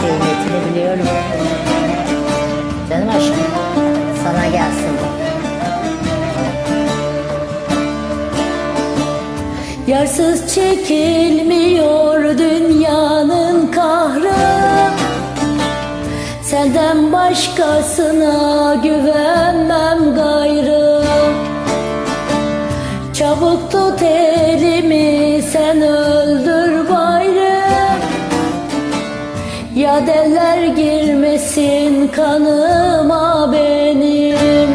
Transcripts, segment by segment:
kıymetini biliyorum. Canım aşkım sana gelsin. Yarsız çekilmiyor dünyanın kahrı Senden başkasına güvenmem gayrı Çabuk tut elimi sen öl Ya deller girmesin kanıma benim.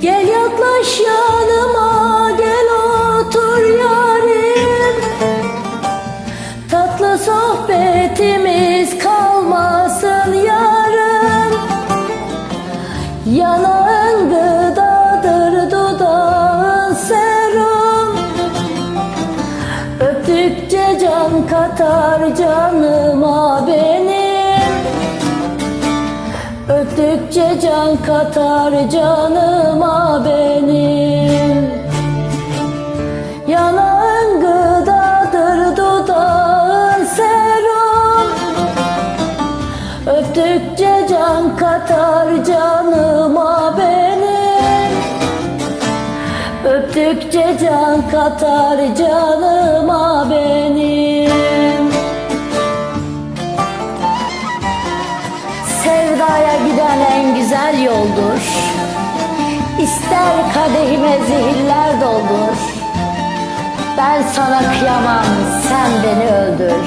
Gel yaklaş yanıma gel otur yarim. Tatlı sohbetimiz kalmasın yarın. Yanağın gıdadır dudağın serum. Öptükçe can katar canıma Öptükçe can katar canıma benim. Yanağın gıdadır dudağın serum. Öptükçe can katar canıma benim. Öptükçe can katar canıma benim Sevdaya giden en güzel yoldur. İster kadehime zehirler doldur. Ben sana kıyamam sen beni öldür.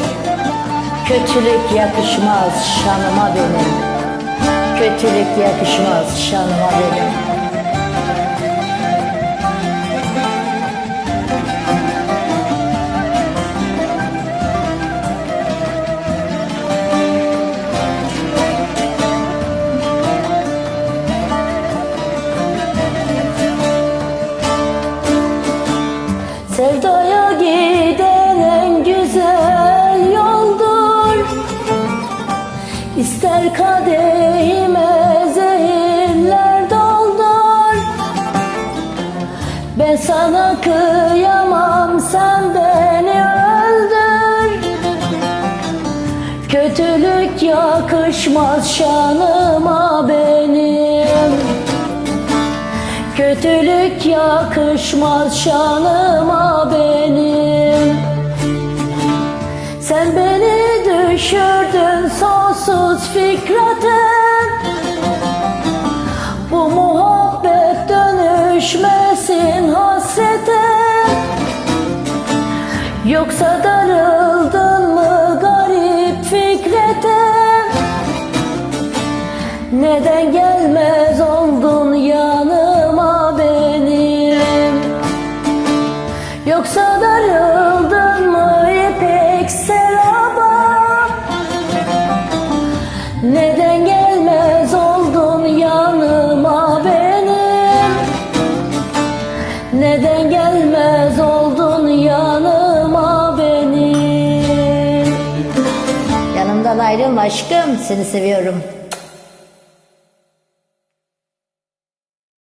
Kötülük yakışmaz şanıma benim. Kötülük yakışmaz şanıma benim sana kıyamam sen beni öldür. Kötülük yakışmaz şanıma benim. Kötülük yakışmaz şanıma benim. Sen beni düşürdün sonsuz fikretim Bu muhabbet dönüşmesin Yoksa darıldın ayrılma aşkım. Seni seviyorum